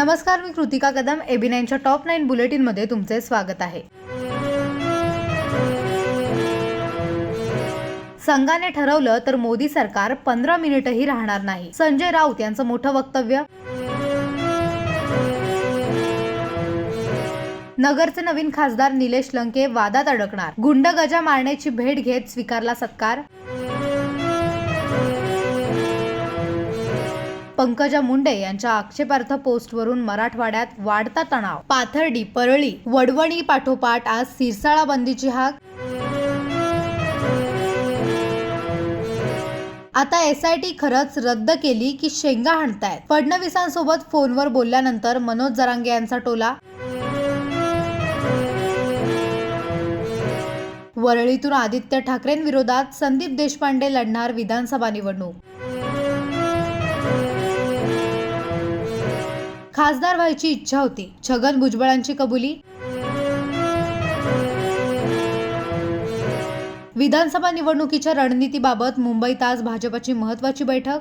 नमस्कार मी कृतिका कदम एबी नाईनच्या टॉप नाईन बुलेटिनमध्ये तुमचे स्वागत आहे. संघाने ठरवलं तर मोदी सरकार पंधरा मिनिटही राहणार नाही. संजय राऊत यांचं मोठं वक्तव्य? नगरचे नवीन खासदार निलेश लंके वादात अडकणार. गुंड गजा मारण्याची भेट घेत स्वीकारला सत्कार? पंकजा मुंडे यांच्या आक्षेपार्थ पोस्टवरून मराठवाड्यात वाढता तणाव. पाथर्डी परळी वडवणी पाठोपाठ आज सिरसाळा बंदीची हाक. आता एसआयटी खरंच रद्द केली की शेंगा हाणतायत. फडणवीसांसोबत फोनवर बोलल्यानंतर मनोज जरांगे यांचा टोला. वरळीतून आदित्य ठाकरेंविरोधात संदीप देशपांडे लढणार विधानसभा निवडणूक. खासदार व्हायची इच्छा होती. छगन भुजबळांची कबुली. विधानसभा निवडणुकीच्या रणनीतीबाबत मुंबईत आज भाजपची महत्वाची बैठक.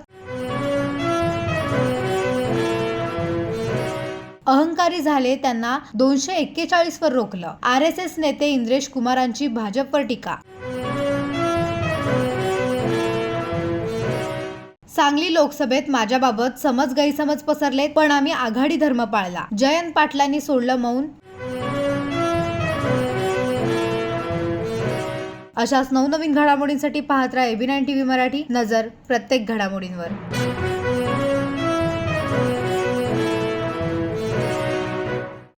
अहंकारी झाले त्यांना दोनशे एक्केचाळीस वर रोखलं. आर एस एस नेते इंद्रेश कुमारांची भाजपवर टीका. सांगली लोकसभेत माझ्याबाबत समज गैरसमज पसरले पण आम्ही आघाडी धर्म पाळला. जयंत पाटलांनी सोडलं मौन. अशाच नवनवीन घडामोडींसाठी पाहत राहा एबी नाईन टीव्ही मराठी. नजर प्रत्येक घडामोडींवर.